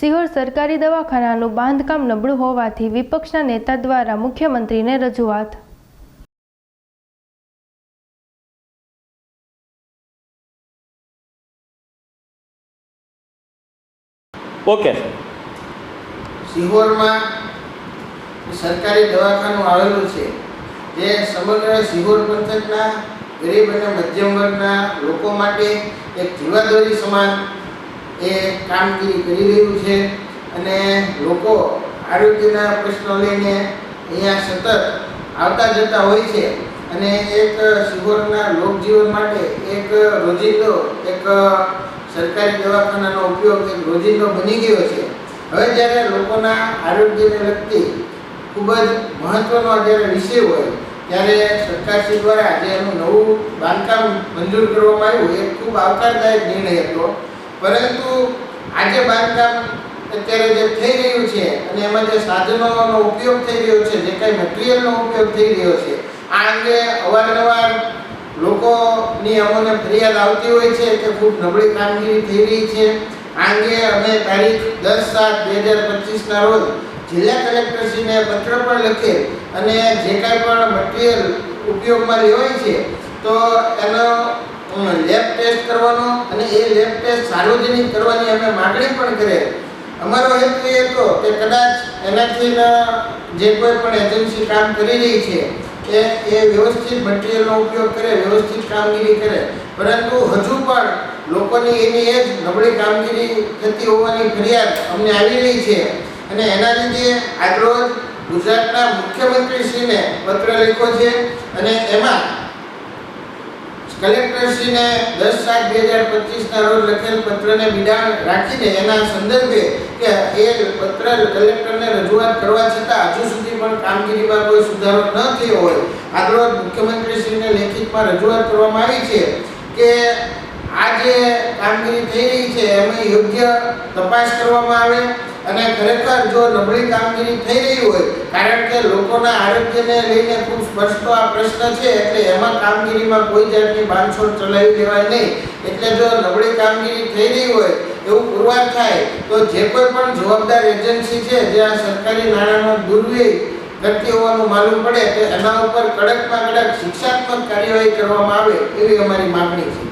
સિહોર સરકારી દવાખાનાનું બાંધકામ નબળું હોવાથી વિપક્ષના નેતા દ્વારા મુખ્યમંત્રીને રજૂઆત. ઓકે. સિહોરમાં સરકારી દવાખાનું આવેલું છે. જે સમગ્ર સિહોર પંથકના ગરીબ અને મધ્યમ વર્ગના લોકો માટે એક જીવાદોરી સમાન એ કામગીરી કરી રહ્યું છે અને લોકો આરોગ્યના પ્રશ્નો લઈને અહીંયા સતત આવતા જતા હોય છે અને એક સિહોરના લોકજીવન માટે એક રોજિંદો, એક સરકારી દવાખાનાનો ઉપયોગ એક રોજિંદો બની ગયો છે. હવે જ્યારે લોકોના આરોગ્યને લગતી ખૂબ જ મહત્ત્વનો જ્યારે વિષય હોય, ત્યારે સરકારશ્રી દ્વારા જે એનું નવું બાંધકામ મંજૂર કરવામાં આવ્યું, એ ખૂબ આવકારદાયક નિર્ણય હતો. પરંતુ આજે બાંધકામ અત્યારે જે થઈ રહ્યું છે અને એમાં જે સાધનોનો ઉપયોગ થઈ રહ્યો છે, જે કાંઈ મટીરિયલનો ઉપયોગ થઈ રહ્યો છે, આ અંગે અવારનવાર લોકોની અમોને ફરિયાદ આવતી હોય છે કે ખૂબ નબળી કામગીરી થઈ રહી છે. આ અંગે અમે તારીખ દસ સાત બે હજાર પચીસના રોજ જિલ્લા કલેક્ટરશ્રીને પત્ર પણ લખે અને જે કાંઈ પણ મટીરિયલ ઉપયોગમાં લેવાય છે, તો એનો લેબ ટેસ્ટ કરવાનો અને એ લેબ ટેસ્ટ સાર્વજનિક કરવાની અમે માગણી પણ કરેલ. અમારો હેતુ એ હતો કે કદાચ એનાથી જે કોઈ પણ એજન્સી કામ કરી રહી છે, એ એ વ્યવસ્થિત મટીરિયલનો ઉપયોગ કરે, વ્યવસ્થિત કામગીરી કરે. પરંતુ હજુ પણ લોકોની એની એ જ નબળી કામગીરી થતી હોવાની ફરિયાદ અમને આવી રહી છે. અને એના લીધે આજરોજ ગુજરાતના મુખ્યમંત્રીશ્રીને પત્ર લખ્યો છે અને એમાં કલેક્ટરશ્રીને દસ સાત બે હજાર પચીસના રોજ લખેલ પત્રને બિડાણ રાખીને એના સંદર્ભે કે એ પત્ર કલેક્ટરને રજૂઆત કરવા છતાં હજુ સુધી પણ કામગીરીમાં કોઈ સુધારો ન થયો હોય. આજરોજ મુખ્યમંત્રીશ્રીને લેખિતમાં રજૂઆત કરવામાં આવી છે કે આ જે કામગીરી થઈ રહી છે, એમાં યોગ્ય તપાસ કરવામાં આવે. અને ખરેખર જો નબળી કામગીરી થઈ રહી હોય, કારણ કે લોકોના આરોગ્યને લઈને ખૂબ સ્પષ્ટ આ પ્રશ્ન છે, એટલે એમાં કામગીરીમાં કોઈ જાતની બાંધછોડ ચલાવી લેવાય નહીં. એટલે જો નબળી કામગીરી થઈ રહી હોય, એવું પુરવાર થાય, તો જે કોઈ પણ જવાબદાર એજન્સી છે, જે આ સરકારી નાણાંનો દુર્વ્યય કરતી હોવાનું માલુમ પડે, તો એના ઉપર કડકમાં કડક શિક્ષાત્મક કાર્યવાહી કરવામાં આવે, એવી અમારી માગણી છે.